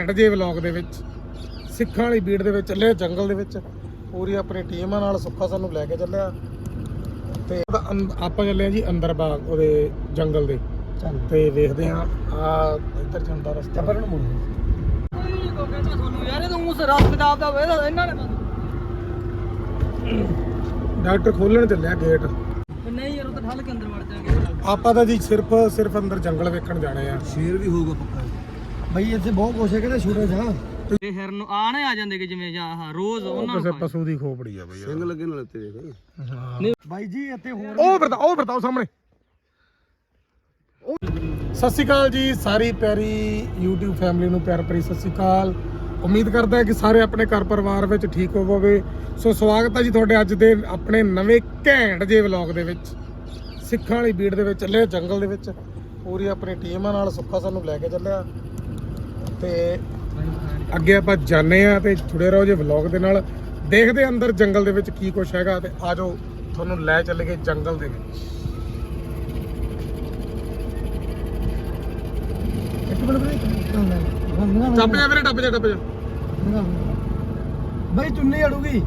ਘੈਂਟ ਜੇ ਵਲੌਗ ਦੇ ਵਿੱਚ ਸਿੱਖਾਂ ਵਾਲੀ ਬੀੜ ਦੇ ਵਿੱਚ ਚੱਲੇ ਜੰਗਲ ਦੇ ਵਿੱਚ। ਪੂਰੀ ਆਪਣੀ ਟੀਮਾਂ ਨਾਲ ਸੁੱਖਾ ਸਾਨੂੰ ਲੈ ਕੇ ਚੱਲਿਆ। ਤੇ ਆਪਾਂ ਚੱਲੇ ਆ ਜੀ ਅੰਦਰ ਬਾਗ ਉਹਦੇ ਜੰਗਲ ਦੇ। ਚੱਲ। ਤੇ ਵੇਖਦੇ ਆ ਆ ਇੱਧਰ ਜਾਂਦਾ ਰਸਤਾ। ਚੱਪਰ ਨੂੰ ਮੁੜ ਤੁਹਾਨੂੰ ਯਾਰ ਇਹ ਤਾਂ ਉਸ ਰਸ ਕਿਤਾਬ ਦਾ। ਵੇ ਇਹਨਾਂ ਨੇ ਡਾਕਟਰ ਖੋਲਣ ਚੱਲਿਆ ਗੇਟ। ਨਹੀਂ ਯਾਰ ਉਹ ਤਾਂ ਠੱਲ ਕੇ ਅੰਦਰ ਵੜ ਜਾਣਗੇ। ਆਪਾਂ ਤਾਂ ਜੀ ਸਿਰਫ ਸਿਰਫ ਅੰਦਰ ਜੰਗਲ ਵੇਖਣ ਜਾਣੇ ਆ। ਸ਼ੇਰ ਵੀ ਹੋਊਗਾ ਪੱਕਾ। ਬਈ ਇੱਥੇ ਬਹੁਤ ਕੁਛ ਹੈ ਕਿਤੇ ਛੋਟੇ ਜਾ ਤੇ ਹਿਰਨ ਨੂੰ ਆਣੇ ਆ ਜਾਂਦੇ ਕਿ ਜਿਵੇਂ ਜਾਂ ਆਹ ਰੋਜ਼ ਉਹਨਾਂ ਕਿਸੇ ਨੂੰ ਪਸ਼ੂ ਦੀ ਖੋਪੜੀ ਆ ਬਈ ਸਿੰਘ ਲੱਗੇ ਨਾਲ ਤੇ ਦੇਖ। ਬਾਈ ਜੀ ਇੱਥੇ ਹੋਰ ਉਹ ਵਰਤਾ ਉਹ ਵਰਤਾਓ ਸਾਹਮਣੇ। ਉਹ- ਸਤਿ ਸ਼੍ਰੀ ਅਕਾਲ ਜੀ ਸਾਰੀ ਪਿਆਰੀ YouTube ਫੈਮਿਲੀ ਨੂੰ ਪਿਆਰ ਭਰੀ ਸਤਿ ਸ਼੍ਰੀ ਅਕਾਲ। ਉਮੀਦ ਕਰਦਾ ਹਾਂ ਕਿ ਸਾਰੇ ਆਪਣੇ ਘਰ ਪਰਿਵਾਰ ਵਿੱਚ ਠੀਕ ਹੋਵੋਗੇ। ਸੋ ਸਵਾਗਤ ਹੈ ਜੀ ਤੁਹਾਡੇ ਅੱਜ ਦੇ ਆਪਣੇ ਨਵੇਂ ਘੈਂਟ ਜੇ ਵਲੌਗ ਦੇ ਵਿੱਚ। ਸਿੱਖਾਂ ਵਾਲੀ ਬੀੜ ਦੇ ਵਿੱਚ ਚੱਲੇ ਜੰਗਲ ਦੇ ਵਿੱਚ। ਪੂਰੀ ਆਪਣੀ ਟੀਮਾਂ ਨਾਲ ਸੁੱਖਾ ਸਾਨੂੰ ਲੈ ਕੇ ਚੱਲਿਆ। ਤੇ ਅੱਗੇ ਆਪਾਂ ਜਾਣੇ ਆ ਤੇ ਜੁੜੇ ਰਹੋ ਜੇ ਵਲੌਗ ਦੇ ਨਾਲ। ਦੇਖਦੇ ਅੰਦਰ ਜੰਗਲ ਦੇ ਵਿੱਚ ਕੀ ਕੁਛ ਹੈਗਾ ਤੇ ਆਜੋ ਤੁਹਾਨੂੰ ਲੈ ਚੱਲਗੇ ਜੰਗਲ ਦੇ ਵਿੱਚ। ਇੱਕ ਮਿੰਟ ਬਈ ਟੱਪ ਜਾ ਵੀਰੇ ਟੱਪ ਜਾ ਟੱਪ ਜਾ। ਬਈ ਚੁੰਨੀ ਅੜੂਗੀ।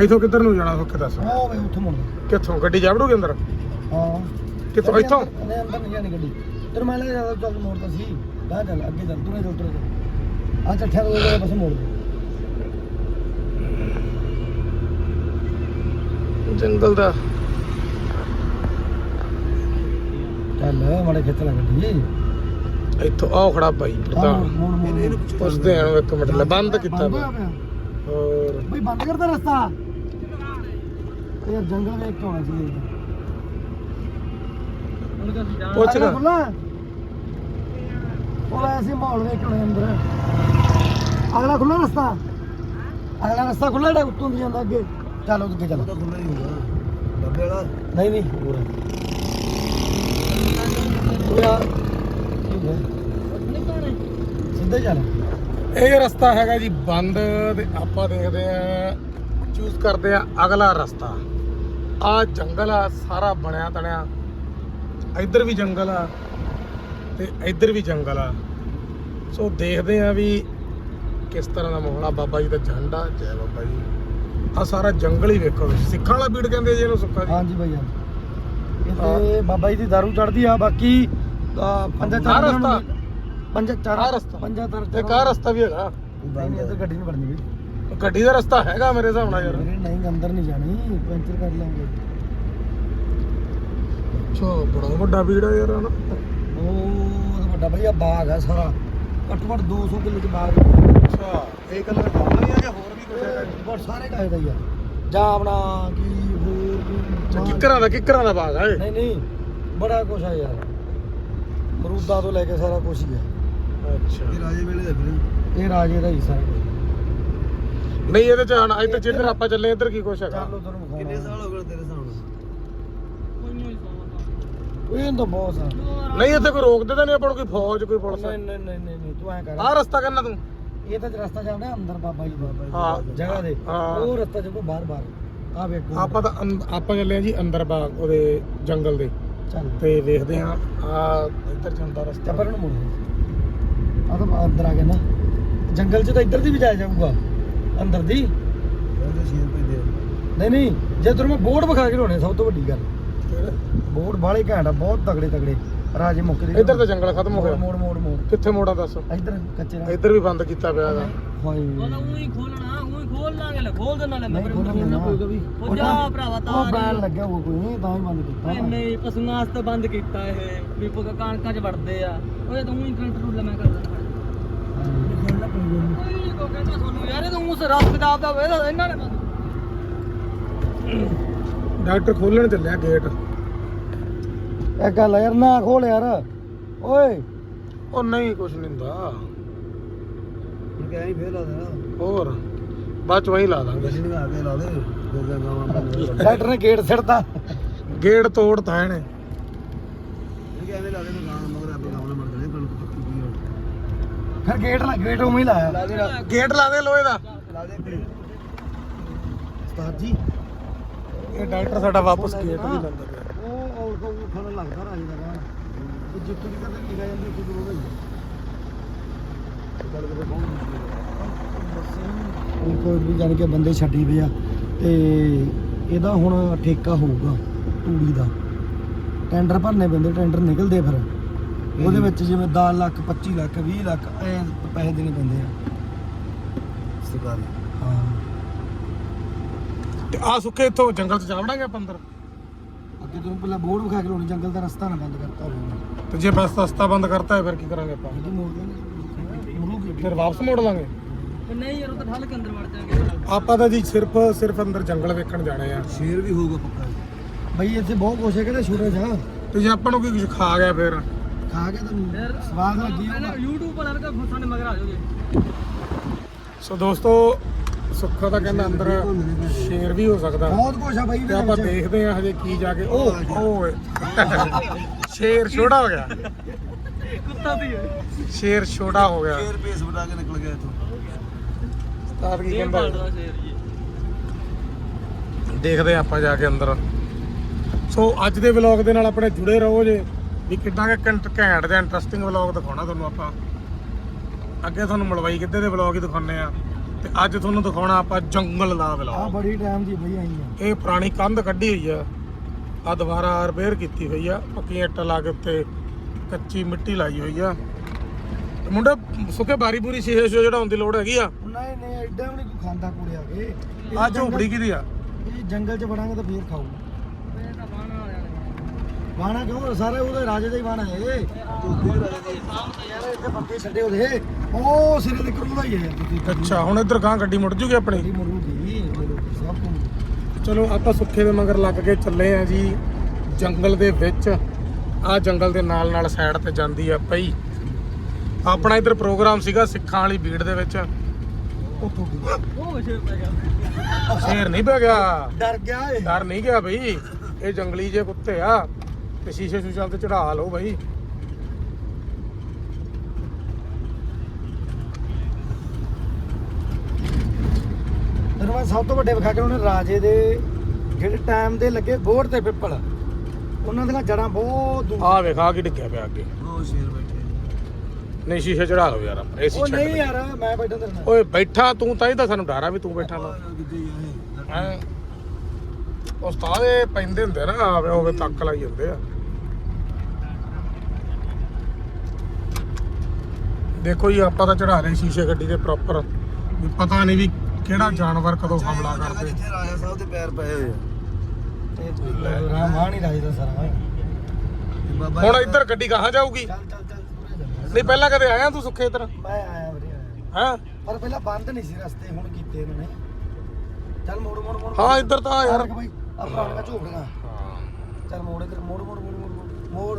ਇੱਥੋਂ ਕਿੱਧਰ ਨੂੰ ਜਾਣਾ ਸੁੱਖੇ ਦੱਸ? ਉਹ ਬਈ ਉੱਥੇ ਮੁੜ ਕਿੱਥੋਂ? ਗੱਡੀ ਜਾਵੜੂਗੇ ਅੰਦਰ? ਹਾਂ। ਕਿੱਥੋਂ? ਇੱਥੋਂ? ਨਹੀਂ ਅੰਦਰ ਨਹੀਂ ਜਾਣੀ ਗੱਡੀ। ਤੇਰੇ ਮੈਂ ਲੈ ਜਾ ਚੱਲ ਮੋੜਦਾ ਸੀ ਗਾ ਚੱਲ ਅੱਗੇ ਚੱਲ ਤੂੰ ਚੱਲ। ਤੂੰ ਆ ਚੱਠਿਆ ਤੋਂ ਜਿਹੜੇ ਬਸ ਮੋੜ ਦੇ। ਜੰਗਲ ਦਾ। ਚੱਲ ਮਾੜੇ ਖਿੱਚ ਲੈ ਗੱਡੀ। ਇੱਥੋਂ ਆਹ ਖੜਾ ਬਾਈ ਆਹ ਪ੍ਰਧਾਨ ਮੋੜ ਪੁੱਛਦੇ ਆਂ ਇੱਕ ਮਿੰਟ ਲੈ ਬੰਦ ਕੀਤਾ। ਹੋਰ। ਬਈ ਬੰਦ ਕਰਦਾ ਰਸਤਾ। ਇਹ ਜੰਗਲ ਵੇਖ ਕੇ ਆਉਣਾ ਸੀ ਉਹਨਾਂ ਦਾ ਜਾਣ। ਪੁੱਛ ਲੈ। ਉਹ ਐਸੀ ਮਾਹੌਲ ਵੇਖ ਕੇ ਆਉਣਾ ਅੰਦਰ। ਅਗਲਾ ਖੁੱਲਾ ਰਸਤਾ। ਅਗਲਾ ਰਸਤਾ ਖੁੱਲਾ ਡਾ ਉੱਤੋਂ ਦੀ ਜਾਂਦਾ ਅੱਗੇ। ਚੱਲ ਉੱਥੇ ਚੱਲ। ਤਾਂ ਖੁੱਲਾ ਹੀ ਹੋਊਗਾ। ਡੱਬੇ ਵਾਲਾ। ਨਹੀਂ ਨਹੀਂ ਹੋਰ ਉਹ ਯਾਰ ਨਹੀਂ ਪਾਣੇ ਸਿੱਧੇ ਚੱਲ। ਇਹ ਰਸਤਾ ਹੈਗਾ ਜੀ ਬੰਦ ਤੇ ਆਪਾਂ ਦੇਖਦੇ ਆਂ ਚੂਜ਼ ਕਰਦੇ ਆ ਅਗਲਾ ਰਸਤਾ। ਆ ਜੰਗਲ ਆ ਸਾਰਾ ਬਣਿਆ ਤਣਿਆ। ਇੱਧਰ ਵੀ ਜੰਗਲ ਆ ਤੇ ਇੱਧਰ ਵੀ ਜੰਗਲ ਆ। ਸੋ ਦੇਖਦੇ ਆ ਵੀ ਕਿਸ ਤਰ੍ਹਾਂ ਦਾ ਮਾਹੌਲ ਆ। ਬਾਬਾ ਜੀ ਦਾ ਝੰਡਾ ਜੈ ਬਾਬਾ ਜੀ। ਆ ਸਾਰਾ ਜੰਗਲ ਹੀ ਵੇਖੋ। ਸਿੱਖਾਂ ਵਾਲਾ ਬੀੜ ਕਹਿੰਦੇ ਜੀ ਇਹਨੂੰ ਸੁੱਖਾ ਜੀ। ਹਾਂਜੀ ਭਾਈ ਹਾਂਜੀ। ਇੱਥੇ ਬਾਬਾ ਜੀ ਦੀ ਦਾਰੂ ਚੜਦੀ ਆ ਬਾਕੀ ਪੰਜਾ ਚਾਰ ਰਸਤਾ? ਪੰਜਾ ਚਾਰ ਰਸਤਾ? ਪੰਜਾ ਚਾਰ ਇੱਕ ਆਹ ਰਸਤਾ ਵੀ ਹੈਗਾ। ਨਹੀਂ ਨਹੀਂ ਇੱਧਰ ਗੱਡੀ ਨਹੀਂ ਵੜਨੀ ਵੀ ਗੱਡੀ ਦਾ ਰਸਤਾ ਹੈਗਾ ਮੇਰੇ ਹਿਸਾਬ ਨਾਲ ਯਾਰ। ਵੀਰੇ ਨਹੀਂ ਅੰਦਰ ਨਹੀਂ ਜਾਣੀ ਪੈਂਚਰ ਕਰ ਲਾਂਗੇ। ਅੱਛਾ ਬੜਾ ਵੱਡਾ ਆ ਯਾਰ ਹਨਾ? ਉਹ ਵੱਡਾ ਭਈਆ ਬਾਗ ਹੈ ਸਾਰਾ। ਘੱਟੋ ਘੱਟ 200 ਕਿੱਲੇ ਚ ਬਾਗ ਅੱਛਾ ਇਹ ਕਲਰ ਜਾਣਾ ਨਹੀਂ ਆ ਜਾਂ ਹੋਰ ਵੀ ਕੁਝ ਹੈਗਾ? ਬਹੁਤ ਸਾਰੇ ਟਾਈਪ ਦਾ ਹੀ ਆ। ਜਾਂ ਆਪਣਾ ਕੀ ਹੋਰ ਕੀ ਕਿੱਕਰਾਂ ਦਾ ਕਿੱਕਰਾਂ ਦਾ ਬਾਗ ਆ ਇਹ? ਨਹੀਂ ਨਹੀਂ ਬੜਾ ਕੁਛ ਆ ਯਾਰ। ਮਰੂਦਾਂ ਤੋਂ ਲੈ ਕੇ ਸਾਰਾ ਕੁਛ ਹੀ ਆ। ਅੱਛਾ। ਰਾਜੇ ਵੇਲੇ ਦਾ ਵੀਰੇ ਇਹ ਰਾਜੇ ਦਾ ਹੀ। ਸਾਰਾ। ਨਹੀਂ ਇਹਦੇ ਚ ਆਣਾ ਇੱਧਰ ਜਿੱਧਰ ਆਪਾਂ ਚੱਲੇ ਇੱਧਰ ਕੀ ਕੁਛ ਹੈਗਾ? ਚੱਲ ਉਧਰ ਨੂੰ ਕਿੰਨੇ ਸਾਲ ਹੋ ਗਏ ਤੇਰੇ ਸਾਹਮਣੇ? ਕੋਈ ਨਹੀਂ ਬਹੁਤ ਇੱਥੇ ਕੋਈ ਰੋਕਦੇ ਤਾਂ ਨਹੀਂ ਆਪਾਂ ਨੂੰ ਕੋਈ ਫੌਜ ਕੋਈ ਪੁਲਿਸ? ਨਹੀਂ ਨਹੀਂ ਨਹੀਂ ਤੂੰ ਐ ਕਰ। ਆਹ ਰਸਤਾ ਕਰਨਾ ਤੂੰ। ਇਹ ਤਾਂ ਰਸਤਾ ਜਾਂਦਾ ਅੰਦਰ ਬਾਬਾ ਜੀ ਬਾਬਾ ਜੀ। ਹਾਂ। ਜਗ੍ਹਾ ਦੇ। ਹਾਂ। ਉਹ ਰਸਤਾ ਜਦੋਂ ਬਾਹਰ ਬਾਹਰ। ਆ ਵੇਖੋ। ਆਪਾਂ ਤਾਂ ਅੰਦ- ਆਪਾਂ ਚੱਲੇ ਆ ਜੀ ਅੰਦਰ ਬਾਗ ਉਹਦੇ ਜੰਗਲ ਦੇ। ਚੱਲ। ਤੇ ਵੇਖਦੇ ਆ ਆ ਇੱਧਰ ਜਾਂਦਾ ਰਸਤਾ। ਚੱਪਰ ਨੂੰ ਮੁੜ। ਆ ਤਾਂ ਅੰਦਰ ਆ ਗਿਆ ਨਾ। ਜੰਗਲ 'ਚ ਤਾਂ ਇੱਧਰ ਦੀ ਵੀ ਜਾਇਆ ਜਾਊਗਾ। ਅੰਦਰ ਦੀ। ਨਹੀਂ ਨਹੀਂ ਜੇ ਤੈਨੂੰ ਮੈਂ ਬੋਰਡ ਵਿਖਾ ਕੇ ਲਿਆਉਣੇ ਸਭ ਤੋਂ ਵੱਡੀ ਗੱਲ। ਬੋਰਡ ਬਾਲੇ ਘੈਂਟ ਆ ਬਹੁਤ ਤਗੜੇ ਤਗੜੇ। ਰਾਜੇ ਮੁੱਕ ਦੇ। ਇੱਧਰ ਤਾਂ ਜੰਗਲ ਖਤਮ ਹੋ ਗਿਆ। ਮੋੜ ਮੋੜ ਮੋੜ ਕਿੱਥੇ ਮੋੜਾ ਦੱਸ? ਇੱਧਰ ਕੱਚੇ ਰਾਹ ਇੱਧਰ ਵੀ ਬੰਦ ਕੀਤਾ ਪਿਆ ਹੈਗਾ। ਹਾਏ। ਉਹ ਤਾਂ ਉਹੀ ਖੋਲਣਾ ਉਹੀ ਖੋਲ ਲਾਂਗੇ ਲੈ ਖੋਲ ਦੇਣਾ ਲੈ ਮੈਂ ਖੋਲਣਾ ਪਊਗਾ ਵੀ ਉਹ ਜਾ ਭਰਾਵਾ ਉਹ ਤਾਂ ਬੈਲ ਲੱਗਿਆ ਹੋਊ ਕੋਈ ਨਹੀਂ ਤਾਂ ਹੀ ਬੰਦ ਕੀਤਾ ਨਹੀਂ ਪਸ਼ੂਆਂ ਵਾਸਤੇ ਬੰਦ ਕੀਤਾ ਇਹ। ਵੀ ਕਣਕਾਂ 'ਚ ਵੜਦੇ ਆ। ਓਏ ਤੂੰ ਹੀ ਕਰੰਟ ਰੂਲ ਮੈਂ ਕਰ ਦਿੰਦਾ ਖੋਲਣਾ ਪਊਗਾ ਓਏ ਕੋ ਕਹਿੰਦਾ ਤੁਹਾਨੂੰ ਯਾਰ ਇਹ ਤਾਂ ਉਸ ਰਸ ਕਿਤਾਬ ਦਾ ਵੇ ਇਹਨਾਂ ਨੇ ਡਾਕਟਰ ਖੋਲਣ ਚੱਲਿਆ ਗੇਟ। ਇਹ ਗੱਲ ਆ ਯਾਰ ਨਾ ਖੋਲ ਯਾਰ। ਓਏ। ਉਹ ਨਹੀਂ ਕੁਛ ਨਹੀਂ ਹੁੰਦਾ। ਕਿਹਾ ਹੀ ਫੇਰ ਲਾ ਦੇਣਾ। ਹੋਰ ਬਾਅਦ ਚ ਵਹੀਂ ਲਾ ਦਾਂਗੇ। ਗੱਡੀ ਨਿਕਾ ਕੇ ਲਾ ਦੇ ਗੋਗਾ ਗਾਵਾਂ ਡਾਕਟਰ ਨੇ ਗੇਟ ਸਿੱਟਦਾ। ਗੇਟ ਤੋੜਤਾ ਇਹਨੇ। ਇਹ ਕਿਵੇਂ ਲਾ ਦੇ ਦੁਕਾਨ ਮਗਰ ਆਪੇ ਗਾਵਾਂ ਮਰ ਜਾਣੇ ਕਣਕ ਪੱਕੀ ਪਈ ਫਿਰ ਗੇਟ ਲਾ ਗੇਟ ਉਵੇਂ ਹੀ ਲਾਇਆ। ਦੇ ਗੇਟ ਲਾ ਦੇ ਲੋਹੇ ਦਾ। ਲਾ ਦੇ ਉਸਤਾਦ ਜੀ ਇਹ ਡਾਕਟਰ ਸਾਡਾ ਵਾਪਸ ਗੇਟ ਵੀ ਲਾਉਂਦਾ ਪਿਆ। ਦੇਖੋ ਉਹ ਖਾਣਾ ਲੱਗਦਾ ਰਾਜ ਦਾ ਵਾ ਤੇ ਜਿੱਥੇ ਵੀ ਕਦੇ ਜਾਂਦਾ ਉੱਥੇ ਜ਼ਰੂਰ ਹੈ ਗੱਲ ਕਰੇ ਕੌਣ ਕੋਈ ਵੀ ਜਾਣ ਕੇ ਬੰਦੇ ਛੱਡੀ ਪਏ ਆ। ਤੇ ਇਹਦਾ ਹੁਣ ਠੇਕਾ ਹੋਊਗਾ ਤੂੜੀ ਦਾ। ਟੈਂਡਰ ਭਰਨੇ ਪੈਂਦੇ ਟੈਂਡਰ ਨਿਕਲਦੇ ਫਿਰ। ਉਹਦੇ ਵਿੱਚ ਜਿਵੇਂ 10 ਲੱਖ 25 ਲੱਖ 20 ਲੱਖ ਐ ਪੈਸੇ ਦੇਣੇ ਪੈਂਦੇ ਆ। ਸਰਕਾਰੀ। ਹਾਂ। ਤੇ ਆ ਸੁੱਕੇ ਇੱਥੋਂ ਜੰਗਲ ਚ ਜਾਵੜਾਂਗੇ ਆਪਾਂ ਅੰਦਰ? ਅੱਗੇ ਤੁਹਾਨੂੰ ਪਹਿਲਾਂ ਬੋਰਡ ਵਿਖਾ ਕੇ ਲਾਉਣੀ ਜੰਗਲ ਦਾ ਰਸਤਾ ਨਾ ਬੰਦ ਕਰਤਾ ਹੋਵੇ। ਤੇ ਜੇ ਬਸ ਰਸਤਾ ਬੰਦ ਕਰਤਾ ਹੈ ਫਿਰ ਕੀ ਕਰਾਂਗੇ ਆਪਾਂ? ਇਹਦੀ ਮੋੜ ਦੇ ਮਰੂਗੀ ਫਿਰ ਵਾਪਸ ਮੋੜ ਲਾਂਗੇ? ਨਹੀਂ ਯਾਰ ਉਹ ਤਾਂ ਠੱਲ ਕੇ ਅੰਦਰ ਵੜ ਜਾਗੇ। ਆਪਾਂ ਤਾਂ ਜੀ ਸਿਰਫ ਸਿਰਫ ਅੰਦਰ ਜੰਗਲ ਵੇਖਣ ਜਾਣੇ ਆ। ਸ਼ੇਰ ਵੀ ਹੋਊਗਾ ਪੱਕਾ। ਬਈ ਇੱਥੇ ਬਹੁਤ ਕੁਛ ਹੈ ਕਿਹੜਾ ਸ਼ੂਰਜ ਆ ਤੇ ਜੇ ਆਪਾਂ ਨੂੰ ਕੋਈ ਕੁਝ ਖਾ ਗਿਆ ਫਿਰ? ਖਾ ਕੇ ਤਾਂ ਯਾਰ ਸਵਾਦ ਲੱਗੀ ਪਹਿਲਾਂ YouTube ਪਰ ਲੜਕਾ ਸਾਡੇ ਮਗਰ ਆ ਜਾਓਗੇ। ਸੋ ਦੋਸਤੋ ਸੁੱਖਾ ਤਾਂ ਕਹਿੰਦਾ ਅੰਦਰ ਸ਼ੇਰ ਵੀ ਹੋ ਸਕਦਾ। ਬਹੁਤ ਕੁਛ ਆ ਬਈ ਤੇ ਆਪਾਂ ਦੇਖਦੇ ਆ ਹਜੇ ਕੀ ਜਾ ਕੇ। ਉਹ ਉਹ ਸ਼ੇਰ ਛੋਟਾ ਹੋ ਗਿਆ। ਕੁੱਤਾ ਵੀ ਹੈ। ਸ਼ੇਰ ਛੋਟਾ ਹੋ ਗਿਆ। ਪੇਸ ਬਣਾ ਕੇ ਨਿਕਲ ਗਿਆ ਇੱਥੋਂ। ਉਸਤਾਦ ਕੀ ਕਹਿੰਦਾ? ਸ਼ੇਰ ਦੇਖਦੇ ਆ ਆਪਾਂ ਜਾ ਕੇ ਅੰਦਰ। ਸੋ ਅੱਜ ਦੇ ਵਲੌਗ ਦੇ ਨਾਲ ਆਪਣੇ ਜੁੜੇ ਰਹੋ ਜੇ। ਵੀ ਕਿੰਨਾ ਕਿ ਘੰਟ ਘੈਂਟ ਜਾਂ ਇੰਟਰਸਟਿੰਗ ਵਲੌਗ ਦਿਖਾਉਣਾ ਤੁਹਾਨੂੰ ਆਪਾਂ। ਅੱਗੇ ਤੁਹਾਨੂੰ ਮਲਵਾਈ ਕਿੱਦੇ ਦੇ ਵਲੌਗ ਹੀ ਦਿਖਾਉਣੇ ਆ ਤੇ ਅੱਜ ਤੁਹਾਨੂੰ ਦਿਖਾਉਣਾ ਆਪਾਂ ਜੰਗਲ ਦਾ ਆ ਵਲੌਗ ਬੜੀ ਟਾਈਮ ਦੀ ਬਈ ਆਈ ਆ। ਇਹ ਪੁਰਾਣੀ ਕੰਧ ਕੱਢੀ ਹੋਈ ਆ। ਆ ਦੁਬਾਰਾ ਰਿਪੇਅਰ ਕੀਤੀ ਹੋਈ ਆ। ਪੱਕੀਆਂ ਇੱਟਾਂ ਲਾ ਕੇ ਉੱਤੇ ਕੱਚੀ ਮਿੱਟੀ ਲਾਈ ਹੋਈ ਆ। ਤੇ ਮੁੰਡਾ ਸੁੱਕੇ ਬਾਰੀ ਬੂਰੀ ਸ਼ੀਸ਼ੇ ਸ਼ੋ ਜਿਹੜਾ ਹੁੰਦੀ ਲੋੜ ਹੈਗੀ ਆ। ਨਹੀਂ ਨਹੀਂ ਐਡਾ ਵੀ ਨਹੀਂ ਕੋਈ ਖਾਂਦਾ ਕੁੜੇ ਆ ਕੇ ਆ ਝੋਪੜੀ ਕਿਹਦੀ ਆ? ਇਹ ਜੰਗਲ 'ਚ ਵੜਾਂਗੇ ਤਾਂ ਫੇਰ ਖਾਊ ਬਾਣਾ ਕਿਉਂ? ਸਾਰੇ ਉਹਦੇ ਰਾਜੇ ਦਾ ਹੀ ਬਾਣਾ ਹੈ। ਇਹ ਯਾਰ ਇੱਥੇ ਬੰਦੇ ਛੱਡੇ ਉਹਦੇ ਉਹ ਸਿਰੇ ਦੇ ਕਰੂ ਦਾ ਹੀ ਹੈ। ਯਾਰ ਤੁਸੀਂ ਅੱਛਾ ਹੁਣ ਇੱਧਰ ਗਾਂ ਗੱਡੀ ਮੁੜ ਜੂਗੀ ਆਪਣੀ? ਗੱਡੀ ਮਰੂਗੀ ਸਭ ਕੁਝ ਚਲੋ ਆਪਾਂ ਸੁੱਖੇ ਦੇ ਮਗਰ ਲੱਗ ਕੇ ਚੱਲੇ ਆ ਜੀ। ਜੰਗਲ ਦੇ ਵਿੱਚ। ਆ ਜੰਗਲ ਦੇ ਨਾਲ ਨਾਲ ਸਾਈਡ ਤੇ ਜਾਂਦੀ ਆ ਪਈ। ਆਪਣਾ ਇੱਧਰ ਪ੍ਰੋਗਰਾਮ ਸੀਗਾ ਸਿੱਖਾਂ ਵਾਲੀ ਭੀੜ ਦੇ ਵਿੱਚ। ਉੱਥੋਂ ਉਹ ਸ਼ੇਰ ਪੈ ਗਿਆ ਸ਼ੇਰ ਨਹੀਂ ਪੈ ਗਿਆ। ਡਰ ਗਿਆ ਡਰ ਨਹੀਂ ਗਿਆ ਬਈ। ਇਹ ਜੰਗਲੀ ਜੇ ਕੁੱਤੇ ਆ। ਤੇ ਸ਼ੀਸ਼ੇ ਸ਼ੂਸ਼ਾਂ ਤੇ ਚੜਾ ਲਓ ਬਈ। ਤੈਨੂੰ ਮੈਂ ਸਭ ਤੋਂ ਵੱਡੇ ਵਿਖਾ ਕੇ ਉਹਨੇ ਰਾਜੇ ਦੇ ਜਿਹੜੇ ਟਾਈਮ ਦੇ ਲੱਗੇ ਬੋੜ ਤੇ ਪਿੱਪਲ ਉਹਨਾਂ ਦੀਆਂ ਜੜਾਂ ਬਹੁਤ ਦੂਰ। ਆ ਵੇਖ ਆ ਕੀ ਡਿੱਗਿਆ ਪਿਆ ਅੱਗੇ। ਉਹ ਸ਼ੇਰ ਬੈਠੇ ਨਹੀਂ ਸ਼ੀਸ਼ੇ ਚੜਾ ਲਓ ਯਾਰ ਏਸੀ ਉਹ ਛੱਡ ਨਹੀਂ ਦੇ। ਯਾਰ ਮੈਂ ਬੈਠਾ ਤੇਰੇ ਨਾਲ। ਓਏ ਬੈਠਾ ਤੂੰ ਤਾਂ ਹੀ ਤਾਂ ਸਾਨੂੰ ਡਰ ਆ ਵੀ ਤੂੰ ਬੈਠਾ ਨਾ। ਹੈਂ? ਉਸਤਾਦ ਇਹ ਪੈਂਦੇ ਹੁੰਦੇ ਨਾ ਆਵੇ ਹੋਵੇ ਤੱਕ ਲਾਈ ਜਾਂਦੇ ਆ। ਦੇਖੋ ਜੀ ਆਪਾਂ ਤਾਂ ਚੜਾ ਰਹੇ ਸ਼ੀਸ਼ੇ ਗੱਡੀ ਦੇ ਪ੍ਰੋਪਰ ਵੀ ਪਤਾ ਨਹੀਂ ਵੀ ਕਿਹੜਾ ਜਾਨਵਰ ਕਦੋਂ ਹਮਲਾ ਕਰਦੇ। ਜਿੱਥੇ ਰਾਜਾ ਸਾਹਿਬ ਦੇ ਪੈਰ ਪਏ ਹੋਏ ਆ। ਤੇ ਰਾਮਾਨ ਹੀ ਰਾਜੇ ਦਾ ਸਾਰਾ ਹੁਣ ਇੱਧਰ ਗੱਡੀ ਕਹਾਂ ਜਾਊਗੀ। ਨਹੀਂ ਪਹਿਲਾਂ ਕਦੇ ਆਇਆ ਤੂੰ ਸੁੱਖੇ ਇੱਧਰ? ਮੈਂ ਆਇਆ ਵੀਰੇ ਆਇਆ। ਹੈ? ਪਰ ਪਹਿਲਾਂ ਬੰਦ ਨਹੀਂ ਸੀ ਰਸਤੇ ਹੁਣ ਕੀਤੇ ਇਹਨਾਂ ਨੇ। ਚੱਲ ਮੋੜ ਮੋੜ ਮੋੜ। ਹਾਂ ਇੱਧਰ ਤਾਂ ਆ ਯਾਰ। ਆ ਪੁਰਾਣੀਆਂ ਝੋਪੜੀਆਂ ਚੱਲ ਮੋੜ ਇੱਧਰ ਮੋੜ ਮੋੜ ਮੋੜ ਮੋੜ ਮੋੜ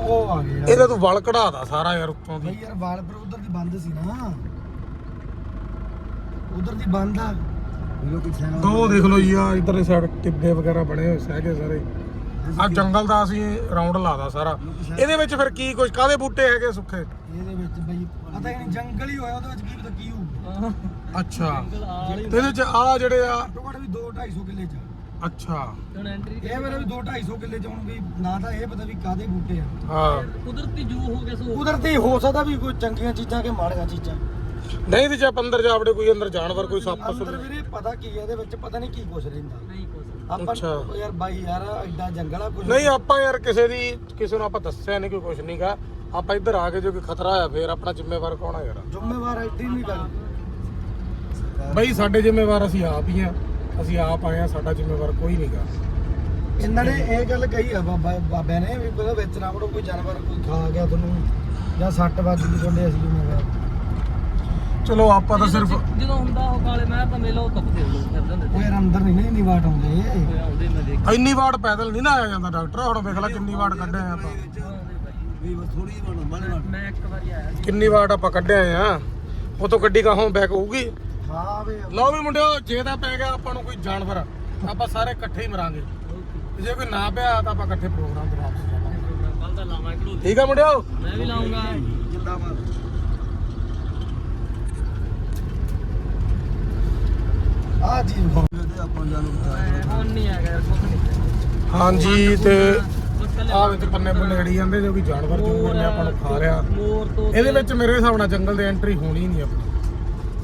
ਉਹ ਆ ਗਿਆ ਇਹਦਾ ਤੂੰ ਵਲ ਕਢਾਦਾ ਸਾਰਾ ਯਾਰ ਉੱਤੋਂ ਬਈ ਦੀ ਯਾਰ ਵਾਲ ਪਰ ਉਧਰ ਦੀ ਬੰਦ ਸੀ ਨਾ। ਉਧਰ ਦੀ ਬੰਦ ਆ। ਦੋ ਦੇਖ ਲਓ ਜੀ ਆ ਇਧਰਲੇ ਸਾਈਡ ਟਿੱਬੇ ਵਗੈਰਾ ਬਣੇ ਹੋਏ ਸਹਿਗੇ ਸਾਰੇ। ਆ ਜੰਗਲ ਦਾ ਅਸੀਂ ਰਾਉਂਡ ਲਾਦਾ ਸਾਰਾ। ਇਹਦੇ ਵਿੱਚ ਫਿਰ ਕੀ ਕੁਝ ਕਾਦੇ ਬੂਟੇ ਹੈਗੇ ਸੁੱਖੇ? ਇਹਦੇ ਵਿੱਚ ਬਈ ਪਤਾ ਹੀ ਨਹੀਂ ਜੰਗਲ ਹੀ ਹੋਇਆ ਉਹਦੇ ਵਿੱਚ ਕੀ ਪਤਾ ਕੀ ਹੋਊ। ਅੱਛਾ। ਤੇ ਇਹਦੇ ਚ ਆ ਜਿਹੜੇ ਆ ਘੱਟ ਵੀ 2 250 ਕਿੱਲੇ ਚ। ਅੱਛਾ। ਹੁਣ ਐਂਟਰੀ ਇਹ ਮੇਰੇ ਵੀ 2 250 ਕਿੱਲੇ ਚ ਹੁਣ ਵੀ ਨਾ ਤਾਂ ਇਹ ਪਤਾ ਵੀ ਕਾਦੇ ਬੂਟੇ ਆ। ਹਾਂ। ਕੁਦਰਤੀ ਜੂ ਹੋ ਗਿਆ ਸੋ। ਕੁਦਰਤੀ ਹੋ ਸਕਦਾ ਵੀ ਕੋਈ ਚੰਗੀਆਂ ਚੀਜ਼ਾਂ ਕਿ ਮਾੜੀਆਂ ਚੀਜ਼ਾਂ। ਨਹੀਂ ਤੇ ਜੇ ਆਪਾਂ ਅੰਦਰ ਜਾ ਵੜੇ ਕੋਈ ਅੰਦਰ ਜਾਨਵਰ ਕੋਈ ਸੱਪ ਅੰਦਰ ਸੁੱਪ ਵੀਰੇ ਪਤਾ ਕੀ ਹੈ ਇਹਦੇ ਵਿੱਚ ਪਤਾ ਨਹੀਂ ਕੀ ਕੁਛ ਰਹਿੰਦਾ। ਨਹੀਂ ਕੁਛ ਆਪਾਂ ਅੱਛਾ। ਉਹ ਯਾਰ ਬਾਈ ਯਾਰ ਐਡਾ ਜੰਗਲ ਆ ਕੁਛ ਨਹੀਂ ਆਪਾਂ ਯਾਰ ਕਿਸੇ ਦੀ ਕਿਸੇ ਨੂੰ ਆਪਾਂ ਦੱਸਿਆ ਨਹੀਂ ਕੋਈ ਕੁਝ ਨਹੀਂਗਾ ਆਪਾਂ ਇੱਧਰ ਆ ਕੇ ਜੇ ਕੋਈ ਖਤਰਾ ਹੋਇਆ ਫੇਰ ਆਪਣਾ ਜ਼ਿੰਮੇਵਾਰ ਕੌਣ ਆ ਯਾਰ? ਜ਼ਿੰਮੇਵਾਰ ਐਡੀ ਨਹੀਂ ਗੱਲ। ਬਈ ਸਾਡੇ ਜ਼ਿੰਮੇਵਾਰ ਅਸੀਂ ਆਪ ਹੀ ਆ। ਅਸੀਂ ਆਪ ਆਏ ਆ ਸਾਡਾ ਜ਼ਿੰਮੇਵਾਰ ਕੋਈ ਨਹੀਂਗਾ ਇਹਨਾਂ ਨੇ ਇਹ ਗੱਲ ਕਹੀ ਆ ਬਾਬਾ ਬਾਬਿਆਂ ਨੇ ਵੀ ਕੋਈ ਵਿੱਚ ਨਾ ਵੜੋ ਕੋਈ ਜਾਨਵਰ ਕੋਈ ਖਾ ਗਿਆ ਤੁਹਾਨੂੰ ਜਾਂ ਸੱਟ ਵੱਜ ਗਈ ਤੁਹਾਡੇ ਅਸੀਂ ਜ਼ਿੰਮੇਵਾਰ ਚਲੋ ਆਪਾਂ ਤਾਂ ਸਿਰਫ ਜਦੋਂ ਹੁੰਦਾ ਉਹ ਕਾਲੇ ਮਹਿਰ ਦਾ ਮੇਲਾ ਉਹ ਕੱਪਦੇ ਲੋਕ ਫਿਰਦੇ ਹੁੰਦੇ ਯਾਰ ਅੰਦਰ ਨਹੀਂ ਨਾ ਇੰਨੀ ਵਾਟ ਆਉਂਦੇ ਆਉਂਦੇ ਮੈਂ ਦੇਖ। ਇੰਨੀ ਵਾਰ ਪੈਦਲ ਨਹੀਂ ਨਾ ਆਇਆ ਜਾਂਦਾ ਡਾਕਟਰ ਹੁਣ ਵੇਖ ਲੈ ਕਿੰਨੀ ਵਾਰ ਕੱਢੇ ਆ ਆਪਾਂ। ਵੀ ਬਸ ਥੋੜੀ ਜਿਹੀ ਵਾਟ ਮਾਲੇ ਮੈਂ ਇੱਕ ਵਾਰੀ ਆਇਆ ਕਿੰਨੀ ਵਾਰ ਆਪਾਂ ਕੱਢੇ ਆਏ ਆ। ਉਹ ਤੋਂ ਗੱਡੀ ਕਾਹੋਂ ਬੈਕ ਹੋਊਗੀ? ਹਾਂ ਵੇ ਲਓ ਵੀ ਮੁੰਡਿਓ ਜੇ ਤਾਂ ਪੈ ਗਿਆ ਆਪਾਂ ਨੂੰ ਕੋਈ ਜਾਨਵਰ ਆਪਾਂ ਸਾਰੇ ਇਕੱਠੇ ਹੀ ਮਰਾਂਗੇ। ਤੇ ਜੇ ਕੋਈ ਨਾ ਪਿਆ ਤਾਂ ਆਪਾਂ ਇਕੱਠੇ ਪ੍ਰੋਗਰਾਮ ਤੇ ਵਾਪਸ ਜਾਵਾਂਗੇ। ਕੱਲ ਦਾ ਲਾਵਾਂ ਇੱਕ ਠੀਕ ਆ ਮੁੰਡਿਓ? ਮੈਂ ਵੀ ਲਾਉਂਗਾ। ਜਿੰਦਾਬਾਦ। ਆ ਜੀ ਆਪਾਂ ਜਾਨੂੰ ਹੁਣ ਨਹੀਂ ਆ ਗਿਆ ਕੁਛ ਨਹੀਂ ਹਾਂਜੀ ਤੇ ਆ ਵਿੱਚ ਪੰਨੇ ਪੁੰਨੇ ਅੜੀ ਜਾਂਦੇ ਜੋ ਕਿ ਜਾਨਵਰ ਜੂਨਵਰ ਨੇ ਆਪਾਂ ਨੂੰ ਖਾ ਮੋਰ ਤੋਂ ਇਹਦੇ ਵਿੱਚ ਮੇਰੇ ਹਿਸਾਬ ਨਾਲ ਜੰਗਲ ਦੇ ਐਂਟਰੀ ਹੋਣੀ ਨਹੀਂ ਆਪਣੀ